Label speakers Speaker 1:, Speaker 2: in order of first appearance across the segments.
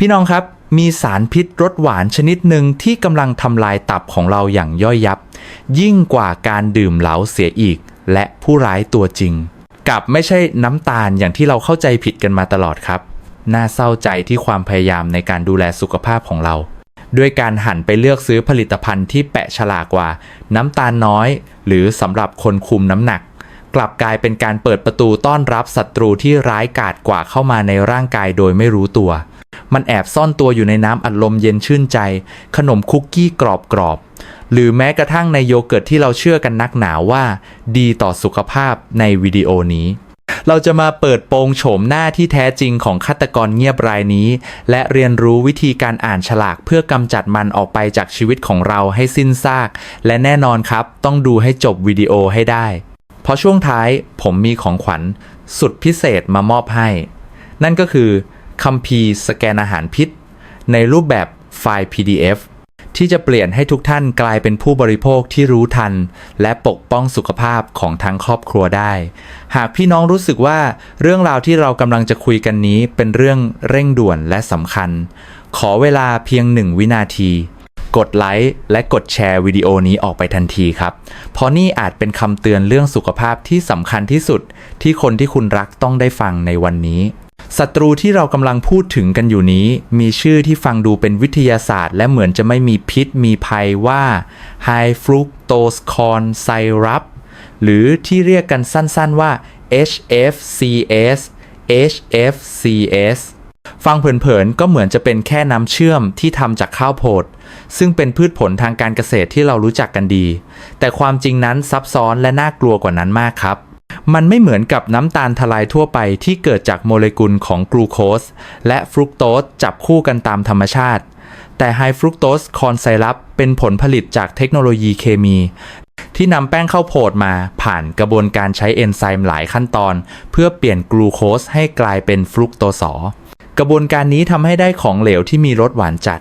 Speaker 1: พี่น้องครับมีสารพิษรสหวานชนิดหนึ่งที่กำลังทำลายตับของเราอย่างย่อยยับ ยิ่งกว่าการดื่มเหล้าเสียอีก และผู้ร้ายตัวจริง กับไม่ใช่น้ำตาลอย่างที่เราเข้าใจผิดกันมาตลอดครับ น่าเศร้าใจที่ความพยายามในการดูแลสุขภาพของเรา ด้วยการหันไปเลือกซื้อผลิตภัณฑ์ที่แปะฉลากว่า น้ำตาลน้อย หรือสำหรับคนคุมน้ำหนัก กลับกลายเป็นการเปิดประตูต้อนรับศัตรูที่ร้ายกาจกว่าเข้ามาในร่างกายโดยไม่รู้ตัว มันแอบซ่อนตัวอยู่ในน้ำอัดลมเย็นชื่นใจ ขนมคุกกี้กรอบๆ หรือแม้กระทั่งในโยเกิร์ตที่เราเชื่อกันนักหนาว่า ดีต่อสุขภาพในวิดีโอนี้ เราจะมาเปิดโปงโฉมหน้าที่แท้จริงของฆาตกรเงียบรายนี้ และเรียนรู้วิธีการอ่านฉลากเพื่อกำจัดมันออกไปจากชีวิตของเราให้สิ้นซาก และแน่นอนครับ ต้องดูให้จบวิดีโอให้ได้ เพราะช่วงท้ายผมมีของขวัญสุดพิเศษมามอบให้ นั่นก็คือ คัมภีร์สแกนอาหารพิษ ในรูปแบบไฟล์ PDF ที่จะเปลี่ยนให้ทุกท่านกลายเป็นผู้บริโภคที่รู้ทัน และปกป้องสุขภาพของทั้งครอบครัวได้ หากพี่น้องรู้สึกว่าเรื่องราวที่เรากำลังจะคุยกันนี้เป็นเรื่องเร่งด่วนและสำคัญ ขอเวลาเพียงหนึ่งวินาที กดไลค์และกดแชร์วิดีโอนี้ออกไปทันทีครับ เพราะนี่อาจเป็นคำเตือนเรื่องสุขภาพที่สำคัญที่สุด ที่คนที่คุณรักต้องได้ฟังในวันนี้ ศัตรูที่เรากำลังพูดถึงกันอยู่นี้ มีชื่อที่ฟังดูเป็นวิทยาศาสตร์ และเหมือนจะไม่มีพิษมีภัยว่า High Fructose Corn Syrup หรือที่เรียกกันสั้นๆว่า HFCS HFCS ฟังเผินๆก็เหมือนจะเป็นแค่น้ำเชื่อมที่ทำจากข้าวโพด ซึ่งเป็นพืชผลทางการเกษตรที่เรารู้จักกันดี แต่ความจริงนั้นซับซ้อนและน่ากลัวกว่านั้นมากครับ มันไม่เหมือนกับน้ำตาลทลายทั่วไปที่เกิดจากโมเลกุลของกลูโคสและฟรุกโตสจับคู่กันตามธรรมชาติ แต่ไฮฟรุกโตสคอนไซรัปเป็นผลผลิตจากเทคโนโลยีเคมี ที่นำแป้งข้าวโพดมาผ่านกระบวนการใช้เอนไซม์หลายขั้นตอน เพื่อเปลี่ยนกลูโคสให้กลายเป็นฟรุกโตสกระบวนการนี้ทำให้ได้ของเหลวที่มีรสหวานจัด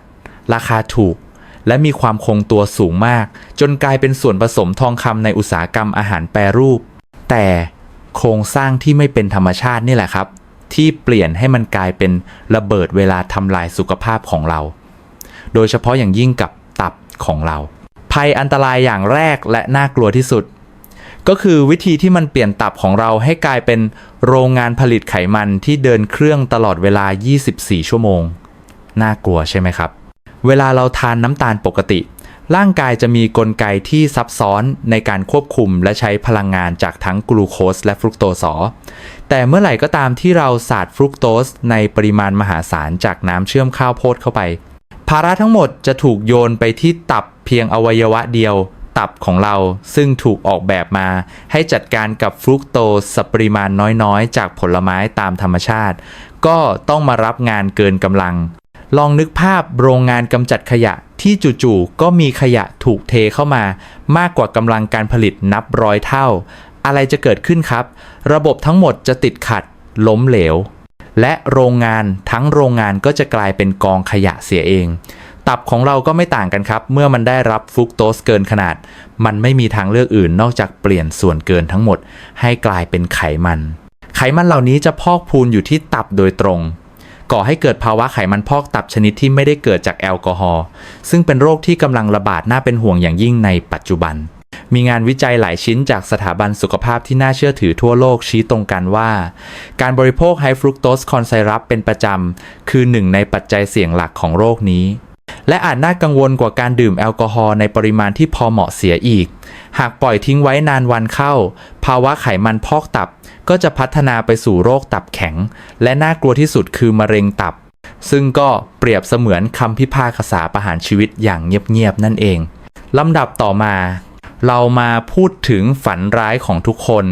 Speaker 1: ราคาถูกและมีความคงตัวสูงมาก จนกลายเป็นส่วนผสมทองคำในอุตสาหกรรมอาหารแปรรูป แต่โครงสร้างที่ไม่เป็นธรรมชาตินี่แหละครับ ที่เปลี่ยนให้มันกลายเป็นระเบิดเวลาทำลายสุขภาพของเรา โดยเฉพาะอย่างยิ่งกับตับของเรา ภัยอันตรายอย่างแรกและน่ากลัวที่สุด ก็คือวิธีที่มันเปลี่ยนตับของเราให้กลายเป็นโรงงานผลิตไขมันที่เดินเครื่องตลอดเวลา 24 ชั่วโมง น่ากลัวใช่ไหมครับ เวลาเราทานน้ำตาลปกติ ร่างกายจะมีกลไกที่ซับซ้อนในการควบคุมและใช้พลังงานจากทั้งกลูโคสและฟรุกโตสแต่เมื่อไหร่ก็ตามที่เราสาดฟรุกโตสในปริมาณมหาศาลจากน้ำเชื่อมข้าวโพดเข้าไป ภาระทั้งหมดจะถูกโยนไปที่ตับเพียงอวัยวะเดียว ตับของเราซึ่งถูกออกแบบมา ให้จัดการกับฟรุกโตสปริมาณน้อยๆ จากผลไม้ตามธรรมชาติ ก็ต้องมารับงานเกินกำลัง ลองนึกภาพโรงงานกำจัดขยะที่จู่ๆก็มีขยะถูกเทเข้ามามากกว่ากำลังการผลิตนับร้อยเท่า อะไรจะเกิดขึ้นครับ ระบบทั้งหมดจะติดขัด ล้มเหลว และโรงงานทั้งโรงงานก็จะกลายเป็นกองขยะเสียเอง ตับของเราก็ไม่ต่างกันครับ เมื่อมันได้รับฟุกโตสเกินขนาด มันไม่มีทางเลือกอื่นนอกจากเปลี่ยนส่วนเกินทั้งหมด ให้กลายเป็นไขมัน ไขมันเหล่านี้จะพอกพูนอยู่ที่ตับโดยตรง ก่อให้เกิดภาวะไขมันพอกตับชนิดที่ไม่ได้เกิดจากแอลกอฮอล์ซึ่งเป็นโรคที่กำลังระบาดน่าเป็นห่วงอย่างยิ่งในปัจจุบัน มีงานวิจัยหลายชิ้นจากสถาบันสุขภาพที่น่าเชื่อถือทั่วโลกชี้ตรงกันว่า การบริโภคไฮฟรุกโตสคอนไซรัปเป็นประจำ คือหนึ่งในปัจจัยเสี่ยงหลักของโรคนี้ และอาจน่ากังวลกว่าการดื่มแอลกอฮอล์ในปริมาณที่พอเหมาะเสียอีก หากปล่อยทิ้งไว้นานวันเข้า ภาวะไขมันพอกตับ ก็จะพัฒนาไปสู่โรคตับแข็ง และน่ากลัวที่สุดคือมะเร็งตับ ซึ่งก็เปรียบเสมือนคำพิพากษาประหารชีวิตอย่างเงียบๆนั่นเองลำดับต่อมาเรามาพูดถึงฝันร้ายของทุกคน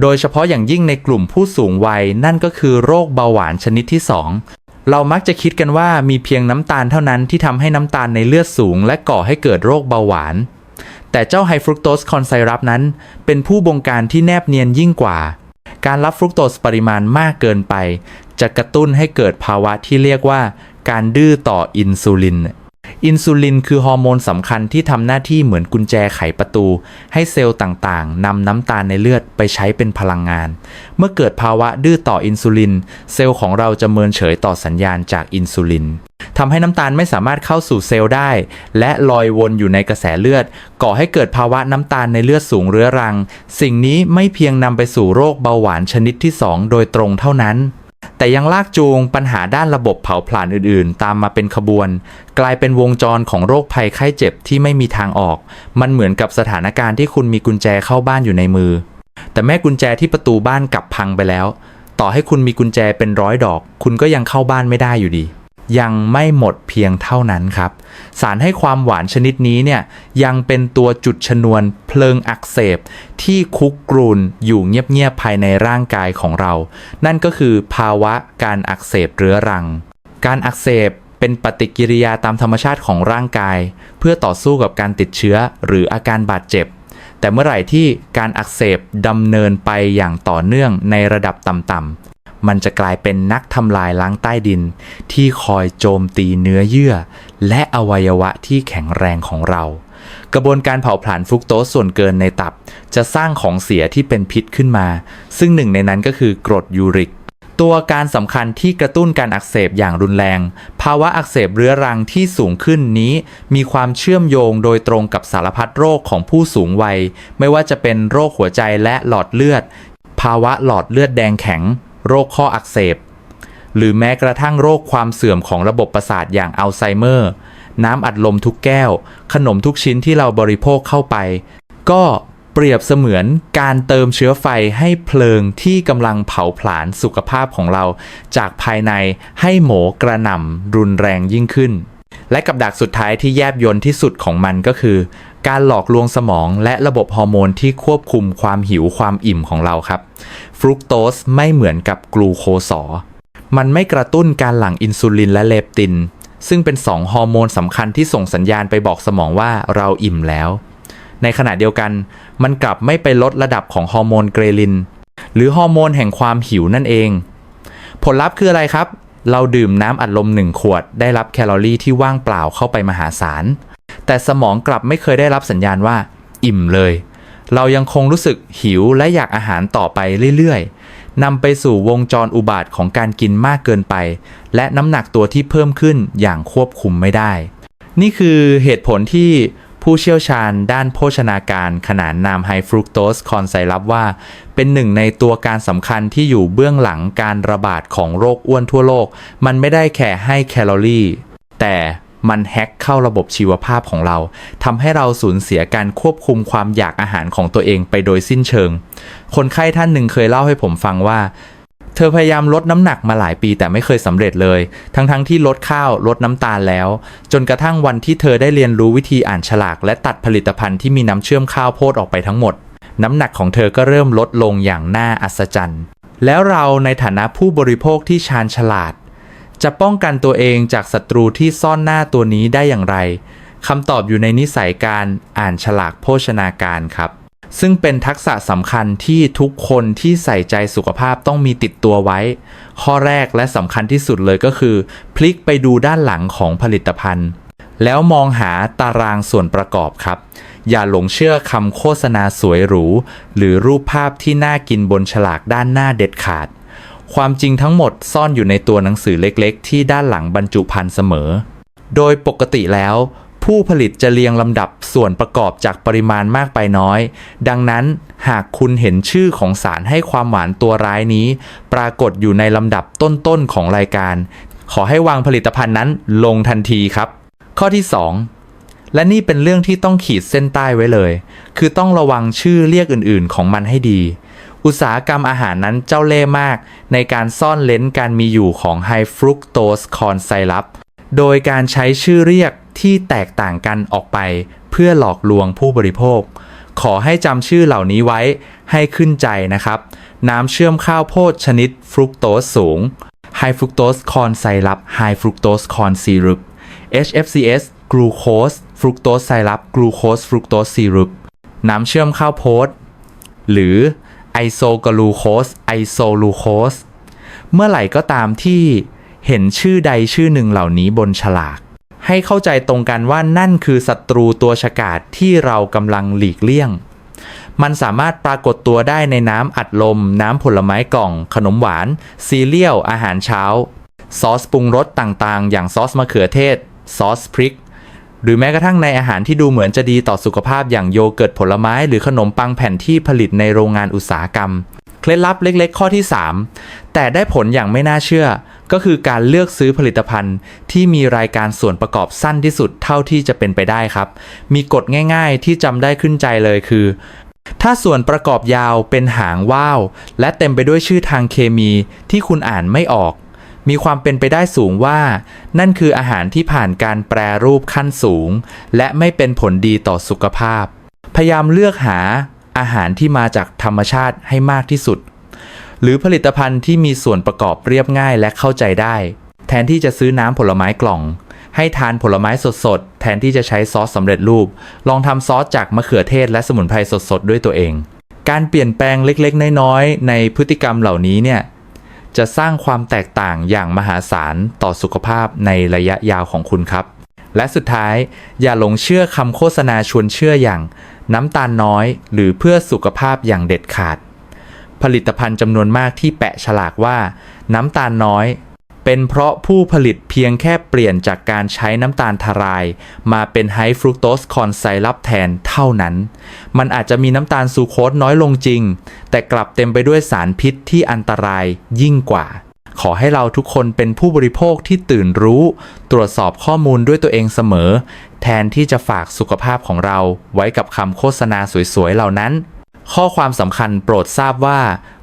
Speaker 1: โดยเฉพาะอย่างยิ่งในกลุ่มผู้สูงวัยนั่นก็คือโรคเบาหวานชนิดที่ 2 เรามักจะคิดกันว่ามีเพียงน้ำตาลเท่านั้นที่ทำให้น้ำตาลในเลือดสูง และก่อให้เกิดโรคเบาหวาน แต่เจ้าไฮฟรุกโตสคอนไซรัปนั้น เป็นผู้บงการที่แนบเนียนยิ่งกว่า การรับฟรุกโตสปริมาณมากเกินไป จะกระตุ้นให้เกิดภาวะที่เรียกว่า การดื้อต่ออินซูลิน อินซูลินคือฮอร์โมนสำคัญที่ทำหน้าที่เหมือนกุญแจไขประตู ให้เซลล์ต่างๆนำน้ำตาลในเลือดไปใช้เป็นพลังงาน เมื่อเกิดภาวะดื้อต่ออินซูลิน เซลล์ของเราจะเมินเฉยต่อสัญญาณจากอินซูลิน ทำให้น้ำตาลไม่สามารถเข้าสู่เซลล์ได้ และลอยวนอยู่ในกระแสเลือด ก่อให้เกิดภาวะน้ำตาลในเลือดสูงเรื้อรัง สิ่งนี้ไม่เพียงนำไปสู่โรคเบาหวานชนิดที่ 2 โดยตรงเท่านั้นแต่ยังลากจูงปัญหาด้านระบบเผาผลาญอื่นๆ ตามมาเป็นขบวน กลายเป็นวงจรของโรคภัยไข้เจ็บที่ไม่มีทางออก มันเหมือนกับสถานการณ์ที่คุณมีกุญแจเข้าบ้านอยู่ในมือ แต่แม่กุญแจที่ประตูบ้านกลับพังไปแล้ว ต่อให้คุณมีกุญแจเป็นร้อยดอก คุณก็ยังเข้าบ้านไม่ได้อยู่ดี ยังไม่หมดเพียงเท่านั้นครับ สารให้ความหวานชนิดนี้เนี่ยยังเป็นตัวจุดชนวนเพลิงอักเสบ ที่คุกกรูนอยู่เงียบๆภายในร่างกายของเรา นั่นก็คือภาวะการอักเสบเรื้อรัง การอักเสบเป็นปฏิกิริยาตามธรรมชาติของร่างกาย เพื่อต่อสู้กับการติดเชื้อหรืออาการบาดเจ็บ แต่เมื่อไหร่ที่การอักเสบดำเนินไปอย่างต่อเนื่องในระดับต่ำๆ มันจะกลายเป็นนักทำลายล้างใต้ดิน ที่คอยโจมตีเนื้อเยื่อ และอวัยวะที่แข็งแรงของเรา กระบวนการเผาผลาญฟรุกโตสส่วนเกินในตับ จะสร้างของเสียที่เป็นพิษขึ้นมา ซึ่งหนึ่งในนั้นก็คือกรดยูริกตัวการสำคัญที่กระตุ้นการอักเสบอย่างรุนแรง ภาวะอักเสบเรื้อรังที่สูงขึ้นนี้ มีความเชื่อมโยงโดยตรงกับสารพัดโรคของผู้สูงวัย ไม่ว่าจะเป็นโรคหัวใจและหลอดเลือด ภาวะหลอดเลือดแดงแข็ง โรคข้ออักเสบ หรือแม้กระทั่งโรคความเสื่อมของระบบประสาทอย่างอัลไซเมอร์ น้ำอัดลมทุกแก้ว ขนมทุกชิ้นที่เราบริโภคเข้าไป ก็เปรียบเสมือนการเติมเชื้อไฟให้เพลิงที่กำลังเผาผลาญสุขภาพของเรา จากภายในให้โหมกระหน่ำรุนแรงยิ่งขึ้น และกับดักสุดท้ายที่แยบยนที่สุดของมันก็คือ การหลอกลวงสมองและระบบฮอร์โมนที่ควบคุมความหิวความอิ่มของเราครับ ฟรุกโตสไม่เหมือนกับกลูโคสอ มันไม่กระตุ้นการหลั่งอินซูลินและเลปติน ซึ่งเป็นสองฮอร์โมนสำคัญที่ส่งสัญญาณไปบอกสมองว่าเราอิ่มแล้ว ในขณะเดียวกัน มันกลับไม่ไปลดระดับของฮอร์โมนเกรลิน หรือฮอร์โมนแห่งความหิวนั่นเอง ผลลัพธ์คืออะไรครับ เราดื่มน้ำอัดลมหนึ่งขวด ได้รับแคลอรี่ที่ว่างเปล่าเข้าไปมหาศาล แต่สมองกลับไม่เคยได้รับสัญญาณว่า อิ่มเลย เรายังคงรู้สึกหิวและอยากอาหารต่อไปเรื่อยๆนำไปสู่วงจรอุบาทของการกินมากเกินไป และน้ำหนักตัวที่เพิ่มขึ้นอย่างควบคุมไม่ได้ นี่คือเหตุผลที่ผู้เชี่ยวชาญด้านโภชนาการขนานนามไฮฟรุกโตสคอนไซรัปว่า เป็นหนึ่งในตัวการสำคัญที่อยู่เบื้องหลังการระบาดของโรคอ้วนทั่วโลก มันไม่ได้แค่ให้แคลอรี่ แต่ มันแฮ็กเข้าระบบชีวภาพของเราทำให้เราสูญเสียการควบคุมความอยากอาหารของตัวเองไปโดยสิ้นเชิง คนไข้ท่านหนึ่งเคยเล่าให้ผมฟังว่า เธอพยายามลดน้ำหนักมาหลายปีแต่ไม่เคยสำเร็จเลย ทั้งๆทที่ลดข้าวลดน้ำตาลแล้ว จนกระทั่งวันที่เธอได้เรียนรู้วิธีอ่านฉลาก และตัดผลิตภัณฑ์ที่มีน้ำเชื่อมข้าวโพดออกไปทั้งหมด น้ำหนักของเธอก็เริ่มลดลงอย่างน่าอัศจรรย์แล้วเราในฐานะผู้บริโภคที่ชาญฉลาด จะป้องกันตัวเองจากศัตรูที่ซ่อนหน้าตัวนี้ได้อย่างไรคำตอบอยู่ในนิสัยการอ่านฉลากโภชนาการครับ ซึ่งเป็นทักษะสำคัญที่ทุกคนที่ใส่ใจสุขภาพต้องมีติดตัวไว้ ข้อแรกและสำคัญที่สุดเลยก็คือ พลิกไปดูด้านหลังของผลิตภัณฑ์ แล้วมองหาตารางส่วนประกอบครับ อย่าหลงเชื่อคำโฆษณาสวยหรู หรือรูปภาพที่น่ากินบนฉลากด้านหน้าเด็ดขาด ความจริงทั้งหมดซ่อนอยู่ในตัวหนังสือเล็กๆ ที่ด้านหลังบรรจุภัณฑ์เสมอ โดยปกติแล้ว ผู้ผลิตจะเรียงลำดับส่วนประกอบจากปริมาณมากไปน้อย ดังนั้นหากคุณเห็นชื่อของสารให้ความหวานตัวร้ายนี้ ปรากฏอยู่ในลำดับต้นๆของรายการ ขอให้วางผลิตภัณฑ์นั้นลงทันทีครับ ข้อที่ 2และนี่เป็นเรื่องที่ต้องขีดเส้นใต้ไว้เลย คือต้องระวังชื่อเรียกอื่นๆ ของมันให้ดี อุตสาหกรรมอาหารนั้นเจ้าเล่ห์มาก ในการซ่อนเลนการมีอยู่ของ High Fructose Corn Syrup โดยการใช้ชื่อเรียกที่แตกต่างกันออกไป เพื่อหลอกลวงผู้บริโภค ขอให้จำชื่อเหล่านี้ไว้ให้ขึ้นใจนะครับ น้ำเชื่อมข้าวโพดชนิดฟรุกโตสสูง High Fructose Corn Syrup High Fructose Corn Syrup HFCS Glucose Fructose Syrup Glucose Fructose Syrup น้ำเชื่อมข้าวโพดหรือ ไอโซกลูโคสไอโซลูโคสเมื่อไหร่ก็ตามที่เห็นชื่อใดชื่อหนึ่งเหล่านี้บนฉลาก ให้เข้าใจตรงกันว่านั่นคือศัตรูตัวฉกาจที่เรากำลังหลีกเลี่ยง มันสามารถปรากฏตัวได้ในน้ำอัดลม น้ำผลไม้กล่อง ขนมหวาน ซีเรียล อาหารเช้า ซอสปรุงรสต่างๆ อย่างซอสมะเขือเทศ ซอสพริก หรือแม้กระทั่งในอาหารที่ดูเหมือนจะดีต่อสุขภาพอย่างโยเกิร์ตผลไม้ หรือขนมปังแผ่นที่ผลิตในโรงงานอุตสาหกรรม เคล็ดลับเล็กๆ ข้อที่ 3 แต่ได้ผลอย่างไม่น่าเชื่อ ก็คือการเลือกซื้อผลิตภัณฑ์ ที่มีรายการส่วนประกอบสั้นที่สุดเท่าที่จะเป็นไปได้ครับ มีกฎง่าย ๆ ที่จำได้ขึ้นใจเลยคือ ถ้าส่วนประกอบยาวเป็นหางว่าวและเต็มไปด้วยชื่อทางเคมีที่คุณอ่านไม่ออก มีความเป็นไปได้สูงว่า นั่นคืออาหารที่ผ่านการแปรรูปขั้นสูง และไม่เป็นผลดีต่อสุขภาพ พยายามเลือกหาอาหารที่มาจากธรรมชาติให้มากที่สุด หรือผลิตภัณฑ์ที่มีส่วนประกอบเรียบง่ายและเข้าใจได้ แทนที่จะซื้อน้ำผลไม้กล่อง ให้ทานผลไม้สดๆ แทนที่จะใช้ซอสสำเร็จรูป ลองทำซอสจากมะเขือเทศและสมุนไพรสดๆ ด้วยตัวเอง การเปลี่ยนแปลงเล็กๆ น้อยๆ ในพฤติกรรมเหล่านี้เนี่ย จะสร้างความแตกต่างอย่างมหาศาลต่อสุขภาพในระยะยาวของคุณครับ และสุดท้ายอย่าหลงเชื่อคำโฆษณาชวนเชื่ออย่าง น้ำตาลน้อยหรือเพื่อสุขภาพอย่างเด็ดขาด ผลิตภัณฑ์จำนวนมากที่แปะฉลากว่า น้ำตาลน้อย เป็นเพราะผู้ผลิตเพียงแค่เปลี่ยนจากการใช้น้ำตาลทราย มาเป็นไฮฟรุกโตสคอนไซรัปแทนเท่านั้น มันอาจจะมีน้ำตาลซูโคสน้อยลงจริง แต่กลับเต็มไปด้วยสารพิษที่อันตรายยิ่งกว่า ขอให้เราทุกคนเป็นผู้บริโภคที่ตื่นรู้ ตรวจสอบข้อมูลด้วยตัวเองเสมอ แทนที่จะฝากสุขภาพของเราไว้กับคำโฆษณาสวยๆเหล่านั้น ข้อความสำคัญโปรดทราบว่า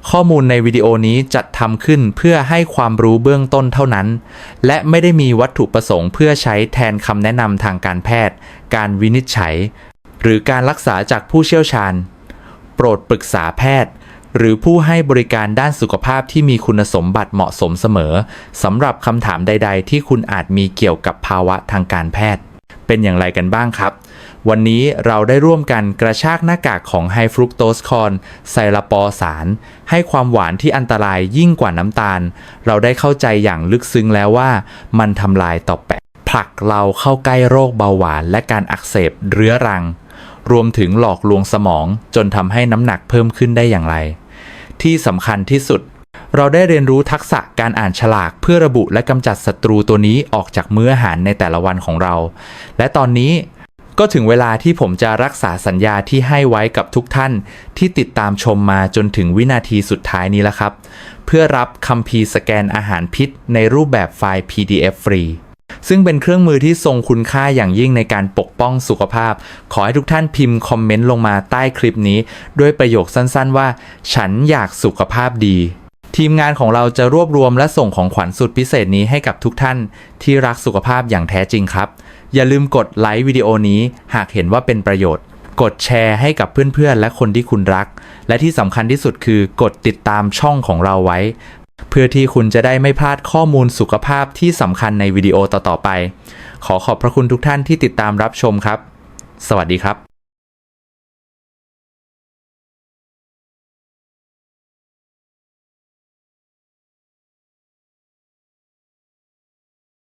Speaker 1: ข้อมูลในวิดีโอนี้จัดทำขึ้นเพื่อให้ความรู้เบื้องต้นเท่านั้น และไม่ได้มีวัตถุประสงค์เพื่อใช้แทนคำแนะนำทางการแพทย์ การวินิจฉัย หรือการรักษาจากผู้เชี่ยวชาญ โปรดปรึกษาแพทย์ หรือผู้ให้บริการด้านสุขภาพที่มีคุณสมบัติเหมาะสมเสมอสำหรับคำถามใด ๆ ที่คุณอาจมีเกี่ยวกับภาวะทางการแพทย์ เป็นอย่างไรกันบ้างครับ วันนี้เราได้ร่วมกันกระชากหน้ากากของไฮฟรุกโตสคอนไซลาปอสาร ให้ความหวานที่อันตรายยิ่งกว่าน้ำตาล เราได้เข้าใจอย่างลึกซึ้งแล้วว่ามันทำลายต่อแปะผลักเราเข้าใกล้โรคเบาหวานและการอักเสบเรื้อรัง รวมถึงหลอกลวงสมองจนทำให้น้ำหนักเพิ่มขึ้นได้อย่างไร ที่สำคัญที่สุด เราได้เรียนรู้ทักษะการอ่านฉลากเพื่อระบุและกำจัดศัตรูตัวนี้ออกจากมื้ออาหารในแต่ละวันของเรา และตอนนี้ ก็ถึงเวลาที่ผมจะรักษาสัญญาที่ให้ไว้กับทุกท่านที่ติดตามชมมาจนถึงวินาทีสุดท้ายนี้แล้วครับ เพื่อรับคัมภีร์สแกนอาหารพิษ ในรูปแบบไฟล์ PDF ฟรีซึ่งเป็นเครื่องมือที่ทรงคุณค่าอย่างยิ่งในการปกป้องสุขภาพ ขอให้ทุกท่านพิมพ์คอมเมนต์ลงมาใต้คลิปนี้ ด้วยประโยคสั้นๆว่า ฉันอยากสุขภาพดี ทีมงานของเราจะรวบรวมและส่งของขวัญสุดพิเศษนี้ให้กับทุกท่านที่รักสุขภาพอย่างแท้จริงครับ อย่าลืมกดไลค์วิดีโอนี้หากเห็นว่าเป็นประโยชน์ กดแชร์ให้กับเพื่อนๆ และคนที่คุณรัก และที่สำคัญที่สุดคือกดติดตามช่องของเราไว้ เพื่อที่คุณจะได้ไม่พลาดข้อมูลสุขภาพที่สำคัญในวิดีโอต่อๆไป ขอขอบพระคุณทุกท่านที่ติดตามรับชมครับ สวัสดีครับ